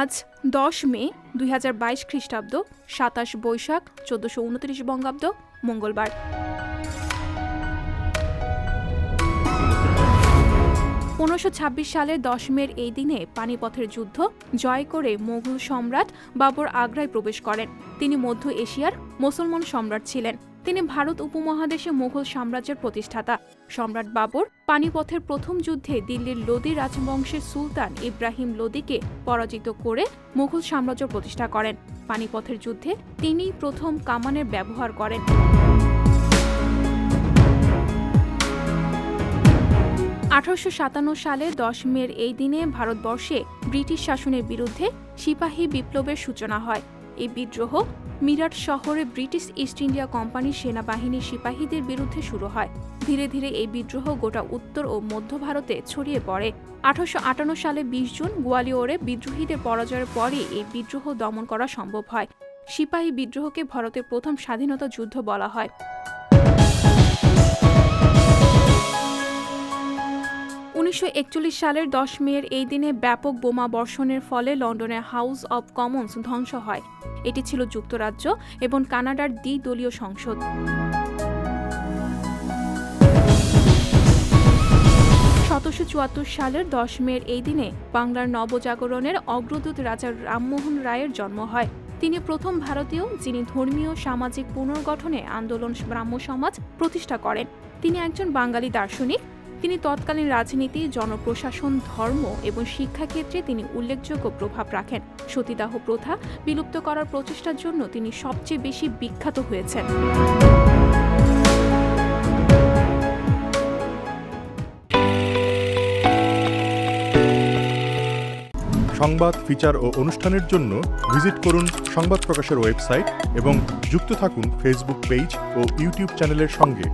আজ দশ মে দুই হাজার বাইশ খ্রিস্টাব্দ, সাতাশ বৈশাখ, চোদ্দশো উনত্রিশ বঙ্গাব্দ, মঙ্গলবার। পনেরোশো ছাব্বিশ সালের দশ মের এই দিনে পানিপথের যুদ্ধ, জয় করে মোগল সম্রাট বাবর আগ্রায় প্রবেশ করেন। তিনি মধ্য এশিয়ার মুসলমান সম্রাট ছিলেন। তিনি ভারত উপমহাদেশে মুঘল সাম্রাজ্যের প্রতিষ্ঠাতা। সম্রাট বাবর পানিপথের প্রথম যুদ্ধে দিল্লির লোদি রাজবংশের সুলতান ইব্রাহিম লোদিকে পরাজিত করে মুঘল সাম্রাজ্য প্রতিষ্ঠা করেন। পানিপথের যুদ্ধে তিনিই প্রথম কামানের ব্যবহার করেন। আঠারোশো সাতান্ন সালে দশ মের এই দিনে ভারতবর্ষে ব্রিটিশ শাসনের বিরুদ্ধে সিপাহী বিপ্লবের সূচনা হয়। এই বিদ্রোহ মিরাট শহরে ব্রিটিশ ইস্ট ইন্ডিয়া কোম্পানির সেনাবাহিনীর সিপাহীদের বিরুদ্ধে শুরু হয়। ধীরে ধীরে এই বিদ্রোহ গোটা উত্তর ও মধ্য ভারতে ছড়িয়ে পড়ে। আঠারোশো আটান্ন সালে বিশ জুন গোয়ালিয়রে বিদ্রোহীদের পরাজয়ের পরে এই বিদ্রোহ দমন করা সম্ভব হয়। সিপাহী বিদ্রোহকে ভারতের প্রথম স্বাধীনতা যুদ্ধ বলা হয়। উনিশশো একচল্লিশ সালের দশ মের এই দিনে ব্যাপক বোমা বর্ষণের ফলে লন্ডনের হাউস অব কমন্স ধ্বংস হয়। এটি ছিল যুক্তরাজ্য এবং কানাডার দ্বিদলীয় সংসদ। সতেরোশো চুয়াত্তর সালের দশ মের এই দিনে বাংলার নবজাগরণের অগ্রদূত রাজা রামমোহন রায়ের জন্ম হয়। তিনি প্রথম ভারতীয়, যিনি ধর্মীয়, সামাজিক পুনর্গঠনে আন্দোলন ব্রাহ্ম সমাজ প্রতিষ্ঠা করেন। তিনি একজন বাঙালি দার্শনিক তিনি তৎকালীন রাজনীতি, জনপ্রশাসন, ধর্ম এবং শিক্ষাক্ষেত্রে তিনি উল্লেখযোগ্য প্রভাব রাখেন। সতীদাহ প্রথা বিলুপ্ত করার প্রচেষ্টার জন্য তিনি সবচেয়ে বেশি বিখ্যাত হয়েছেন। সংবাদ, ফিচার ও অনুষ্ঠানের জন্য ভিজিট করুন সংবাদ প্রকাশের ওয়েবসাইট এবং যুক্ত থাকুন ফেসবুক পেজ ও ইউটিউব চ্যানেলের সঙ্গে।